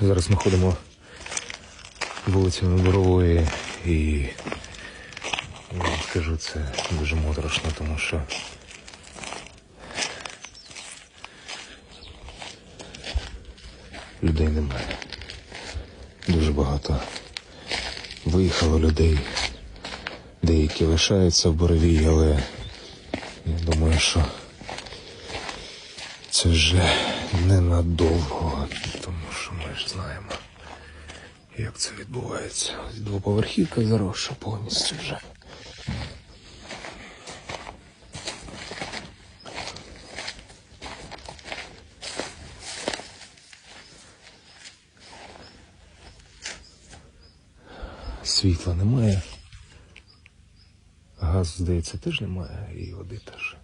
Зараз ми ходимо вулицями Борової і скажу, це дуже моторошно, тому що людей немає. Дуже багато виїхало людей. Деякі лишаються в Боровій, але я думаю, що це вже ненадовго, тому що ми ж знаємо, як це відбувається. Ось Двоповерхівка заросша повністю вже. Світла немає. Газ, здається, теж немає, і води теж.